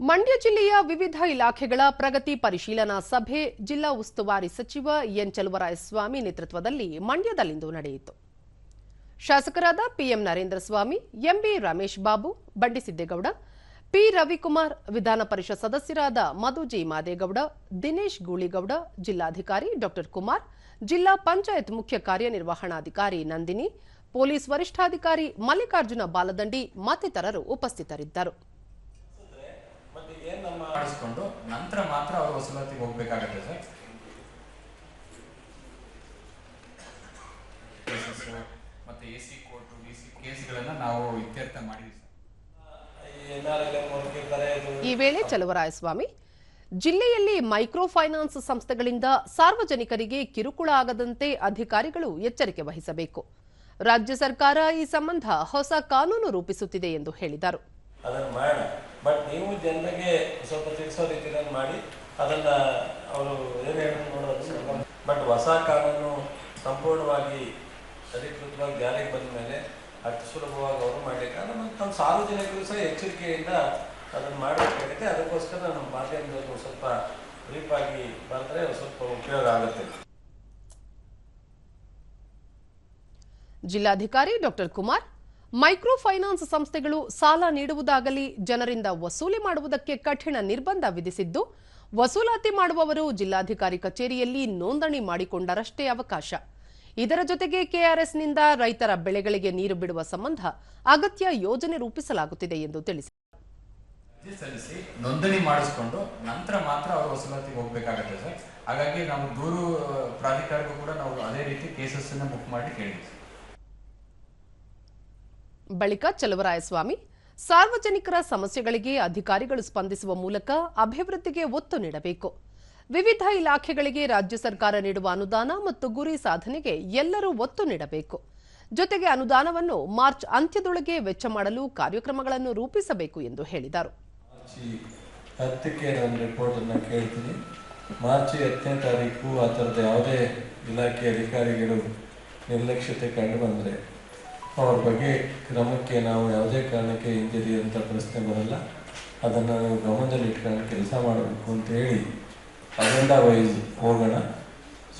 ಮಂಡ್ಯ ಜಿಲ್ಲೆಯ ವಿವಿಧ ಇಲಾಖೆಗಳ ಪ್ರಗತಿ ಪರಿಶೀಲನಾ ಸಭೆ ಜಿಲ್ಲಾ ಉಸ್ತುವಾರಿ ಸಚಿವ ಎನ್ ಚಲುವರಾಯಸ್ವಾಮಿ ನೇತೃತ್ವದಲ್ಲಿ ಮಂಡ್ಯದಲ್ಲಿಂದು ನಡೆಯಿತು. ಶಾಸಕರಾದ PM Narendra Swamy, MB Ramesh Babu Bandisiddegowda P Ravikumar, Vidhana Parishad ಸದಸ್ಯರಾದ ಮಧು ಜಿ ಮಾದೇಗೌಡ, ದಿನೇಶ್ ಗೂಳಿಗೌಡ, ಜಿಲ್ಲಾಧಿಕಾರಿ ಡಾ ಕುಮಾರ್, ಜಿಲ್ಲಾ ಪಂಚಾಯತ್ ಮುಖ್ಯ ಕಾರ್ಯನಿರ್ವಹಣಾಧಿಕಾರಿ ನಂದಿನಿ, ಪೊಲೀಸ್ ವರಿಷ್ಠಾಧಿಕಾರಿ ಮಲ್ಲಿಕಾರ್ಜುನ ಬಾಲದಂಡಿ ಮತ್ತಿತರರು ಉಪಸ್ಥಿತರಿದ್ದರು. ಮಾಡಿಸ್ಕೊಂಡು ನಂತರ ಮಾತ್ರ ಅವರು ವಸೂಲಾತಿಗೆ ಹೋಗ್ಬೇಕಾಗತ್ತೆ ಸರ್. ಮತ್ತೆ A C court D C ಕೇಸ್ಗಳನ್ನ ನಾವು ಇತ್ಯರ್ಥ ಮಾಡಿದ್ವಿ ಈ ವೇಳೆ ಚಲುವರಾಯಸ್ವಾಮಿ ಜಿಲ್ಲೆಯಲ್ಲಿ ಮೈಕ್ರೋ ಫೈನಾನ್ಸ್ ಸಂಸ್ಥೆಗಳಿಂದ ಸಾರ್ವಜನಿಕರಿಗೆ ಕಿರುಕುಳ ಆಗದಂತೆ ಅಧಿಕಾರಿಗಳು ಎಚ್ಚರಿಕೆ ವಹಿಸಬೇಕು. ರಾಜ್ಯ ಸರ್ಕಾರ ಈ ಸಂಬಂಧ ಹೊಸ ಕಾನೂನು ರೂಪಿಸುತ್ತಿದೆ ಎಂದು ಹೇಳಿದರು. ಅದನ್ನ ಮಾಡೋಣ ಬಟ್ ನೀವು ಜನರಿಗೆ ಸ್ವಲ್ಪ ತಿಳಿಸೋ ರೀತಿಯಲ್ಲಿ ಮಾಡಿ, ಅದನ್ನ ಅವರು ಏನು ಹೇಳೋದು ನೋಡೋದು ಬಟ್ ಹೊಸ ಕಾನೂನು ಸಂಪೂರ್ಣವಾಗಿ ಅಧಿಕೃತವಾಗಿ ಜಾರಿಗೆ ಬಂದ ಮೇಲೆ ಅತಿ ಸುಲಭವಾಗಿ ಅವರು ಮಾಡಲಿಕ್ಕೆ ಅಂದ್ರೆ ಮತ್ತೆ ನಮ್ಮ ಸಾರ್ವಜನಿಕರು ಸಹ ಎಚ್ಚರಿಕೆಯಿಂದ ಅದನ್ನು ಮಾಡಬೇಕಾಗುತ್ತೆ. ಅದಕ್ಕೋಸ್ಕರ ನಮ್ಮ ಮಾಧ್ಯಮದಲ್ಲಿ ಸ್ವಲ್ಪ ಬ್ರೀಫ್ ಆಗಿ ಬಂದರೆ ಸ್ವಲ್ಪ ಉಪಯೋಗ ಆಗುತ್ತೆ. ಜಿಲ್ಲಾಧಿಕಾರಿ ಡಾಕ್ಟರ್ ಕುಮಾರ್ ಮೈಕ್ರೋ ಫೈನಾನ್ಸ್ ಸಂಸ್ಥೆಗಳು ಸಾಲ ನೀಡುವುದಾಗಲಿ ಜನರಿಂದ ವಸೂಲಿ ಮಾಡುವುದಕ್ಕೆ ಕಠಿಣ ನಿರ್ಬಂಧ ವಿಧಿಸಿದ್ದು, ವಸೂಲಾತಿ ಮಾಡುವವರು ಜಿಲ್ಲಾಧಿಕಾರಿ ಕಚೇರಿಯಲ್ಲಿ ನೋಂದಣಿ ಮಾಡಿಕೊಂಡರಷ್ಟೇ ಅವಕಾಶ. ಇದರ ಜೊತೆಗೆ ಕೆಆರ್ಎಸ್ನಿಂದ ರೈತರ ಬೆಳೆಗಳಿಗೆ ನೀರು ಬಿಡುವ ಸಂಬಂಧ ಅಗತ್ಯ ಯೋಜನೆ ರೂಪಿಸಲಾಗುತ್ತಿದೆ ಎಂದು ತಿಳಿಸಿದರು ಸಲ್ಲಿಸಿ, ನೋಂದಣಿ ಮಾಡಿಸ್ಕೊಂಡು ನಂತರ ಮಾತ್ರ ಅವರು ವಸೂಲಾತಿಗೆ ಹೋಗ್ಬೇಕಾಗತ್ತೆ ಸರ್. ಹಾಗಾಗಿ ನಾವು ದೂರು ಪ್ರಾಧಿಕಾರಕ್ಕೂ ಕೂಡ ನಾವು ಅದೇ ರೀತಿ ಕೇಸಸ್ ಬುಕ್ ಮಾಡಿ ಕೇಳಿದ್ವಿ. ಬಳಿಕ ಚಲುವರಾಯಸ್ವಾಮಿ, ಸಾರ್ವಜನಿಕರ ಸಮಸ್ಯೆಗಳಿಗೆ ಅಧಿಕಾರಿಗಳು ಸ್ಪಂದಿಸುವ ಮೂಲಕ ಅಭಿವೃದ್ಧಿಗೆ ಒತ್ತು ನೀಡಬೇಕು. ವಿವಿಧ ಇಲಾಖೆಗಳಿಗೆ ರಾಜ್ಯ ಸರ್ಕಾರ ನೀಡುವ ಅನುದಾನ ಮತ್ತು ಗುರಿ ಸಾಧನೆಗೆ ಎಲ್ಲರೂ ಒತ್ತು ನೀಡಬೇಕು. ಜೊತೆಗೆ ಅನುದಾನವನ್ನು ಮಾರ್ಚ್ ಅಂತ್ಯದೊಳಗೆ ವೆಚ್ಚ ಮಾಡಲು ಕಾರ್ಯಕ್ರಮಗಳನ್ನು ರೂಪಿಸಬೇಕು ಎಂದು ಹೇಳಿದರು. ಮಾರ್ಚ್ ಹತ್ತನೇ ತಾರೀಕು ಆ ಯಾವುದೇ ಇಲಾಖೆ ಅಧಿಕಾರಿಗಳು ನಿರ್ಲಕ್ಷ್ಯತೆ ಕಂಡು ಅವ್ರ ಬಗ್ಗೆ ಕ್ರಮಕ್ಕೆ ನಾವು ಯಾವುದೇ ಕಾರಣಕ್ಕೆ ಹಿಂಜರಿಯುವಂಥ ಪ್ರಶ್ನೆ ಬರಲ್ಲ. ಅದನ್ನು ನಾವು ಗಮನದಲ್ಲಿ ಇಟ್ಕೊಂಡು ಕೆಲಸ ಮಾಡಬೇಕು ಅಂತ ಹೇಳಿ ಅಜೆಂಡಾ ವೈಸ್ ಹೋಗೋಣ.